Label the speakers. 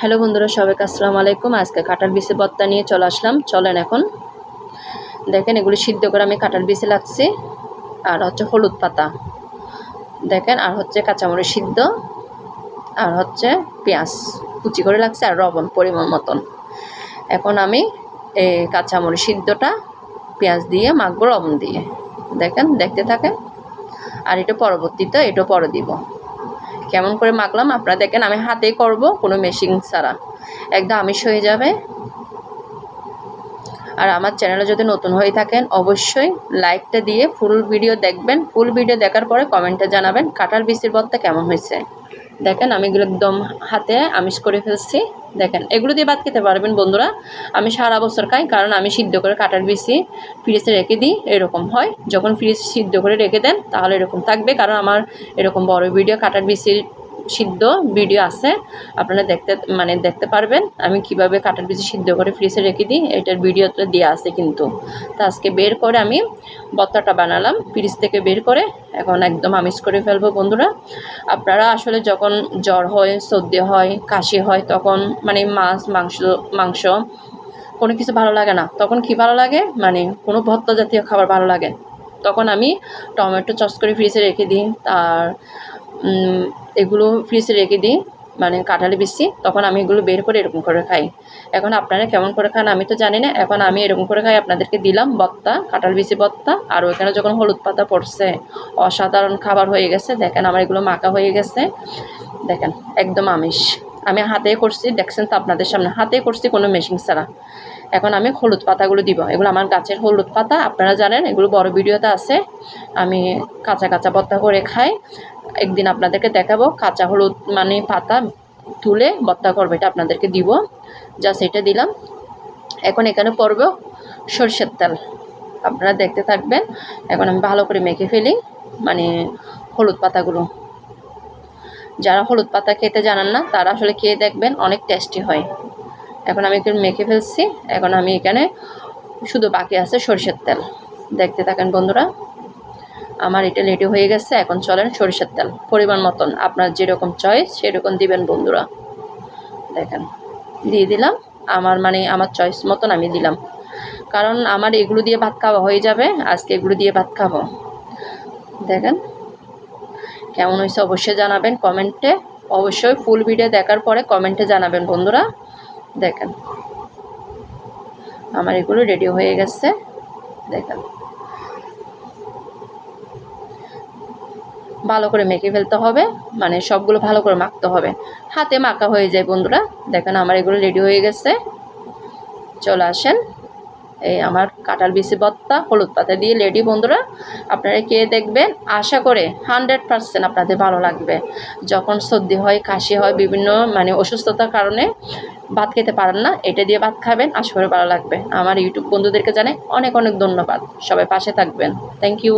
Speaker 1: Hello বন্ধুরা, সবাইকে আসসালামু আলাইকুম। আজকে কাঁঠাল বিচে বত্তা নিয়ে চলে আসলাম। চলেন এখন। দেখেন, এগুলো সিদ্ধ করে আমি কাঁঠাল বিচে লাগছি আর হচ্ছে হলুদ পাতা। দেখেন, আর হচ্ছে কাঁচামরিচ সিদ্ধ। আর হচ্ছে পেঁয়াজ। কুচি করে লাগছে আর লবণ পরিমাণ মতন। এখন আমি এই কাঁচামরিচ সিদ্ধটা পেঁয়াজ দিয়ে, মাখবো লবণ দিয়ে। দেখেন, দেখতে থাকেন। আর এটা পরবর্তীতে, এটা পরে দিব। কেমন করে মাখলাম, আপনারা দেখেন আমি হাতে করব, কোনো মেশিন ছাড়া। একদম আমিষ হয়ে যাবে। আর আমার চ্যানেলে যদি নতুন হয়ে থাকেন, অবশ্যই লাইকটা দিয়ে ফুল ভিডিও দেখবেন। ফুল ভিডিও দেখার পরে কমেন্টে জানাবেন কাঁঠাল বিচির বত্তা কেমন হয়েছে। দেখেন আমি একদম হাতে আমিষ করে ফেলছি। দেখেন, এগুলো দিয়ে ভাত খেতে পারবেন বন্ধুরা। আমি সারা বছর খাই, কারণ আমি সিদ্ধ করে কাটার বেশি ফ্রিজে রেখে দিই, এরকম হয়। যখন ফ্রিজ সিদ্ধ করে রেখে দেন, তাহলে এরকম থাকবে, কারণ আমার এরকম বড় ভিডিও কাটার বিচির সিদ্ধ ভিডিও আছে আপনারা দেখতে মানে দেখতে পারবেন। আমি কীভাবে কাটার বিচি সিদ্ধ করে ফ্রিজে রেখে দিই এটার ভিডিওতে দেওয়া আছে কিন্তু। তা আজকে বের করে আমি বত্তাটা বানালাম ফ্রিজ থেকে বের করে এখন একদম আমিষ করে ফেলব বন্ধুরা। আপনারা আসলে যখন জ্বর হয় সর্দি হয় কাশি হয় তখন মানে মাছ মাংস মাংস কোনো কিছু ভালো লাগে না। তখন কি ভালো লাগে? মানে কোনো ভত্তা জাতীয় খাবার ভালো লাগে। তখন আমি টমেটো চস করে ফ্রিজে রেখে দিই। উম, এগুলো ফ্রিজে রেখে দিই মানে কাঁঠালি বিচি তখন আমি এগুলো বের করে এরকম করে খাই। এখন আপনারা কেমন করে খান আমি তো জানি না, এখন আমি এরকম করে খাই, আপনাদেরকে দিলাম বত্তা, কাঁঠাল বিচি বত্তা, আর ওইখানে যখন হলুদ পাতা পড়ছে, অসাধারণ খাবার হয়ে গেছে, দেখেন আমার এগুলো মাখা হয়ে গেছে, দেখেন, একদম আমিষ। আমি হাতে করছি, দেখছেন তো আপনাদের সামনে, হাতে করছি কোনো মেশিন ছাড়া। এখন আমি হলুদ পাতাগুলো দিব, এগুলো আমার গাছের হলুদ পাতা, আপনারা জানেন এগুলো বড় ভিডিওতে আছে, আমি কাঁচা কাঁচা ভর্তা করে খাই একদিন আপনাদেরকে দেখাবো কাঁচা হলুদ মানে পাতা তুলে ভর্তা করব এটা আপনাদেরকে দিব। যা সেটা দিলাম। এখন এখানে পড়বে সরষের তেল। আপনারা দেখতে থাকবেন। এখন আমি ভালো করে মেখে ফেলি মানে হলুদ পাতাগুলো। যারা হলুদ পাতা খেতে জানান না, তারা আসলে খেয়ে দেখবেন, অনেক টেস্টি হয়। এখন আমি একটু মেখে ফেলছি। এখন আমি এখানে শুধু বাকি আছে সরষের তেল। দেখতে থাকেন বন্ধুরা। আমার এটা রেডি হয়ে গেছে, এখন চলেন সরিষার তেল। পরিমাণ মতন আপনার যেরকম চয়েস সেরকম দিবেন বন্ধুরা। দেখেন, দিয়ে দিলাম। আমার মানে আমার চয়েস মতন আমি দিলাম। কারণ আমার এগুলো দিয়ে ভাত খাওয়া হয়ে যাবে, আজকে এগুলো দিয়ে ভাত খাব। দেখেন, কেমন হয়েছে অবশ্যই জানাবেন কমেন্টে। অবশ্যই ফুল ভিডিও দেখার পরে কমেন্টে জানাবেন বন্ধুরা। দেখেন, আমার এগুলো রেডি হয়ে গেছে। দেখেন। ভালো করে মেখে ফেলতে হবে মানে সবগুলো ভালো করে মাখতে হবে। হাতে মাখা হয়ে যায় বন্ধুরা, দেখেন আমার এগুলো রেডি হয়ে গেছে। চলে আসেন, এই আমার কাঁঠাল বিচি বত্তা হলুদ পাতা দিয়ে রেডি বন্ধুরা। আপনারা কে দেখবেন, আশা করে হান্ড্রেড পারসেন্ট আপনাদের ভালো লাগবে। যখন সর্দি হয়, কাশি হয়, বিভিন্ন মানে অসুস্থতার কারণে ভাত খেতে পারেন না, এটা দিয়ে ভাত খাবেন, আশা করে ভালো লাগবে। আমার ইউটিউব বন্ধুদেরকে জানাই অনেক অনেক ধন্যবাদ। সবাই পাশে থাকবেন। Thank you